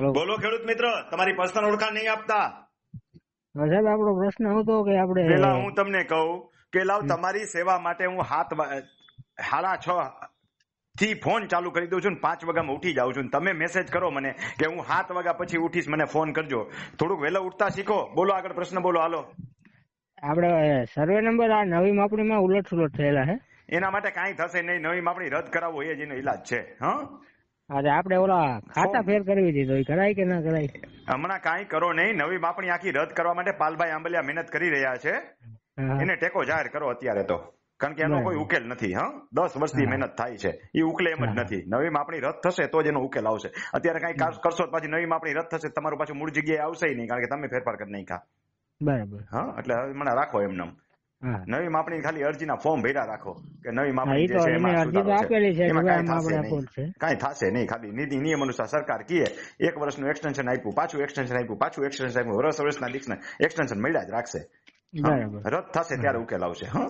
બોલો ખેડૂત મિત્ર તમારી પર્સનલ ઓળખાણ નહીં આપતા. સાહેબ આપણો પ્રશ્ન હતો કે આપણે પેલા હું તમને કહું કે લાવ તમારી સેવા માટે હું હાથ હાડા છ થી ફોન ચાલુ કરી દઉં છું ને પાંચ વાગ્યામાં ઉઠી જાઉં છું તમે મેસેજ કરો મને કે હું સાત વાગ્યા પછી ઉઠીશ મને ફોન કરજો. થોડુંક વહેલા ઉઠતા શીખો. બોલો આગળ પ્રશ્ન બોલો હાલો. આપણે સર્વે નંબર આ નવી માપણીમાં ઉલટ સુલટ થયેલા છે એના માટે કાંઈ થશે નહીં. નવી માપણી રદ કરાવવો એ જ એનો ઈલાજ છે હા? અરે આપણે ઓલા ખાતા ફેર કરવી દીધો એ કરાય કે ના કરાય? હમણાં કાંઈ કરો નહીં. નવી માપણી આખી રદ કરવા માટે પાલભાઈ આંબલિયા મહેનત કરી રહ્યા છે. એને ટેકો જાહેર કરો અત્યારે તો. કારણ કે એનો કોઈ ઉકેલ નથી હા? દસ વર્ષથી. મહેનત થાય છે. એ ઉકેલે એમ જ નથી. નવી માપણી રદ થશે તો જ એનો ઉકેલ આવશે. અત્યારે કઈ કરશો પાછી નવી માપણી રદ થશે તમારું પાછું મૂળ જગ્યાએ આવશે નહીં કારણ કે તમે ફેરફાર કરી નાખ્યા. બરાબર. હા? એટલે હવે મને રાખો એમને નવી માપણી ખાલી અરજીના ફોર્મ ભર્યા રાખો કે નવી માપણી જે છે એમાં સુધારો છે. એમાં કાંઈ થશે નહીં. કાંઈ થશે નહીં. ખાલી નીતિ નિયમ અનુસાર સરકાર કહે એક વર્ષનું એક્સટેન્શન આપ્યું પાછું એક્સટેન્શન આપ્યું પાછું એક્સટેન્શન આપ્યું વર્ષ વર્ષના ને એક્સટેન્શન મળ્યા જ રાખશે. રદ થશે ત્યારે ઉકેલ આવશે હા.